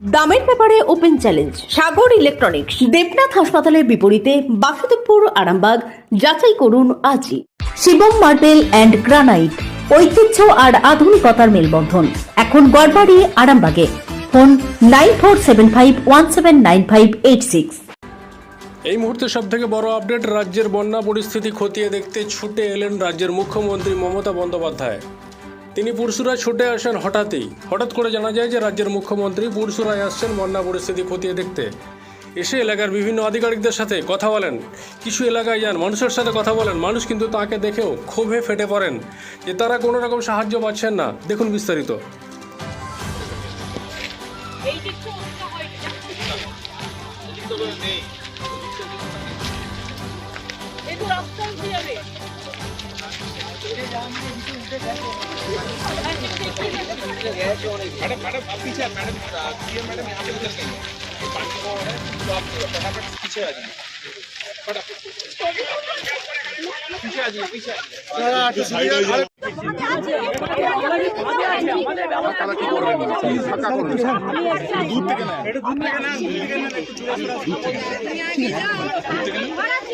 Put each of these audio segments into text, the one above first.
দামের ব্যাপারে open challenge, Sagar electronics, Debnath হাসপাতালের বিপরীতে বাসুদেবপুর, আরামবাগ, যাচাই করুন আজই। শিবম মার্বেল অ্যান্ড গ্রানাইট, ঐতিহ্য আর আধুনিকতার মেলবন্ধন। এখন গড়বাড়ি, আরামবাগে। Phone nine four seven five one seven nine five eight six. এই মুহূর্তে সব থেকে বড় আপডেট, রাজ্যের বন্যা পরিস্থিতি খতিয়ে দেখতে ছুটে এলেন রাজ্যের মুখ্যমন্ত্রী মমতা বন্দ্যোপাধ্যায়। তিনি পুরসুরায় ছুটে আসেন হঠাৎই। হঠাৎ করে জানা যায় যে রাজ্যের মুখ্যমন্ত্রী পুরসুরায় আসছেন, বন্যা পরিস্থিতি খতিয়ে দেখতে। এসে এলাকার বিভিন্ন আধিকারিকদের সাথে কথা বলেন। কিছু এলাকায় যান, মানুষের সাথে কথা বলেন। মানুষ কিন্তু তাকে দেখেও ক্ষোভে ফেটে পড়েন যে তারা কোনো রকম সাহায্য পাচ্ছেন না। দেখুন বিস্তারিত। मैडम मैडम आप पीछे मैडम मैडम यहाँ पे उतर गई पानी को है तो आप फटाफट पीछे आ जाइए फटाफट पीछे आ जाइए पीछे आ जाइए দূর থেকে না দূর থেকে না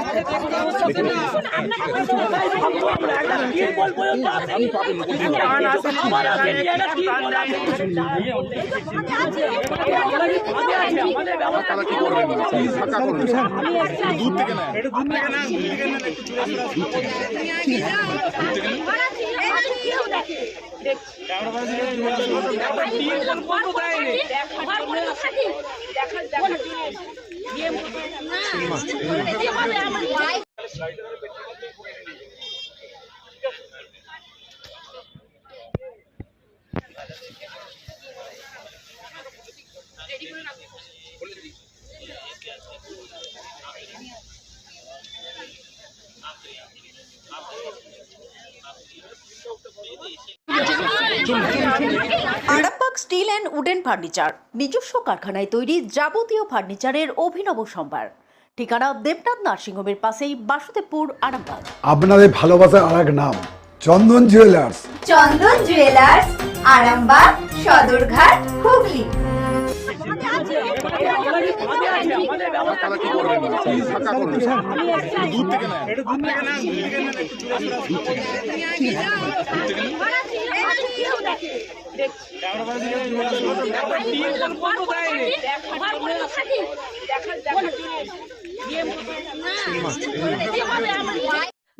একটু রাস্তা উঠে যাবে Arambagh steel and wooden furniture নিজস্ব কারখানায় তৈরি যাবতীয় ফার্নিচারের অভিনব সম্ভার। ঠিকানা দেবনাথ নার্সিংহোমের পাশেই বাসুদেবপুর আরামবাগ। আপনাদের ভালোবাসার আর এক নাম চন্দন জুয়েলার্স। চন্দন জুয়েলার্স আরামবাগ সদরঘাট হুগলি। আমার কালা কি করবেন? ফাঁকা করবেন। দূর থেকে না দূর থেকে না দূর থেকে না দূর থেকে না দেখার দেখার জন্য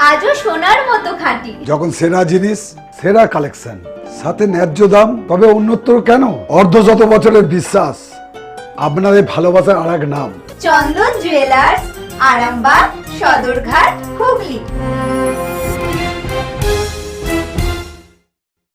আজও সোনার মতো খাঁটি। যখন সেরা জিনিস সেরা কালেকশন সাথে ন্যায্য দাম তবে অন্যত্র কেন? অর্ধ শত বছরের বিশ্বাস আপনাদের ভালোবাসার আর এক নাম। চন্দন জুয়েলার্স আরামবাগ সদরঘাট হুগলি।